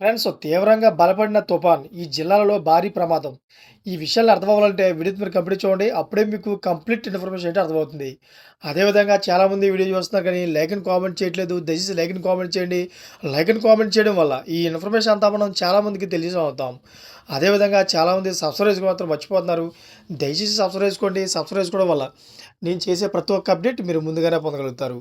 Friends తీవ్రంగా బలపడిన తుఫాన్ ఈ జిల్లాలలో భారీ ప్రమాదం. ఈ విషయాలు అర్థమవ్వాలంటే వీడియో మీరు కంప్లీట్ చూడండి. అప్పుడే మీకు కంప్లీట్ ఇన్ఫర్మేషన్ అయితే అర్థమవుతుంది. అదేవిధంగా చాలామంది వీడియో చూస్తున్నారు కానీ లైక్ అండ్ కామెంట్ చేయట్లేదు. దయచేసి లైక్ అండ్ కామెంట్ చేయండి. లైక్ అండ్ కామెంట్ చేయడం వల్ల ఈ ఇన్ఫర్మేషన్ అంతా మనం చాలామందికి తెలియజేస్తాం అదేవిధంగా చాలామంది సబ్స్క్రైబ్ మాత్రం మర్చిపోతున్నారు. దయచేసి సబ్స్క్రైబ్ చేసుకోండి. సబ్స్క్రైబ్ చేసుకోవడం వల్ల నేను చేసే ప్రతి ఒక్క అప్డేట్ మీరు ముందుగానే పొందగలుగుతారు.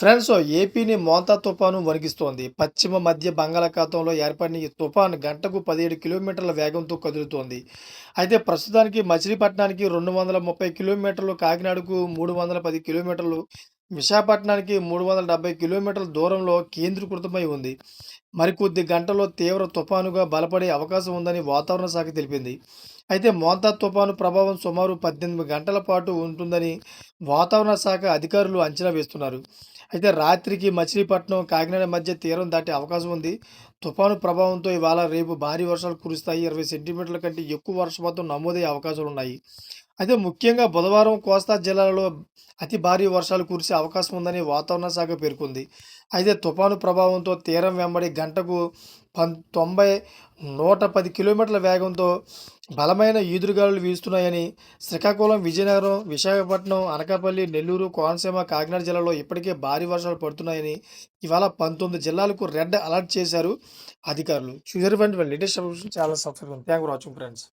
ఫ్రెండ్స్ ఏపీని మోంతా తుఫాను వణికిస్తోంది. పశ్చిమ మధ్య బంగాళాఖాతంలో ఏర్పడిన ఈ తుఫాను గంటకు పదిహేడు కిలోమీటర్ల వేగంతో కదులుతోంది. అయితే ప్రస్తుతానికి మచిలీపట్నానికి రెండు వందల ముప్పై కిలోమీటర్లు కాకినాడకు మూడు వందల పది కిలోమీటర్లు విశాఖపట్నానికి మూడు వందల డెబ్బై కిలోమీటర్ల దూరంలో కేంద్రీకృతమై ఉంది. మరికొద్ది గంటల్లో తీవ్ర తుఫానుగా బలపడే అవకాశం ఉందని వాతావరణ శాఖ తెలిపింది. అయితే మోంతా తుఫాను ప్రభావం సుమారు పద్దెనిమిది గంటల పాటు ఉంటుందని వాతావరణ శాఖ అధికారులు అంచనా వేస్తున్నారు. అయితే రాత్రికి మచిలీపట్నం కాకినాడ మధ్య తీరం దాటే అవకాశం ఉంది. తుఫాను ప్రభావంతో ఇవాళ రేపు భారీ వర్షాలు కురుస్తాయి. ఇరవై సెంటీమీటర్ల కంటే ఎక్కువ వర్షపాతం నమోదయ్యే అవకాశాలు ఉన్నాయి అయితే ముఖ్యంగా బుధవారం కోస్తా జిల్లాలలో అతి భారీ వర్షాలు కురిసే అవకాశం ఉందని వాతావరణ శాఖ పేర్కొంది. అయితే తుఫాను ప్రభావంతో తీరం వెంబడి గంటకు పం తొంభై నూట పది కిలోమీటర్ల వేగంతో బలమైన ఈదురుగాలులు వీస్తున్నాయని శ్రీకాకుళం విజయనగరం విశాఖపట్నం అనకాపల్లి నెల్లూరు కోనసీమ కాకినాడ జిల్లాలో ఇప్పటికే భారీ వర్షాలు పడుతున్నాయని ఇవాళ పంతొమ్మిది జిల్లాలకు రెడ్ అలర్ట్ చేశారు అధికారులు. చూసారు ఫ్రెండ్స్ లేటెస్ట్ చాలా subscribe thank for watching friends.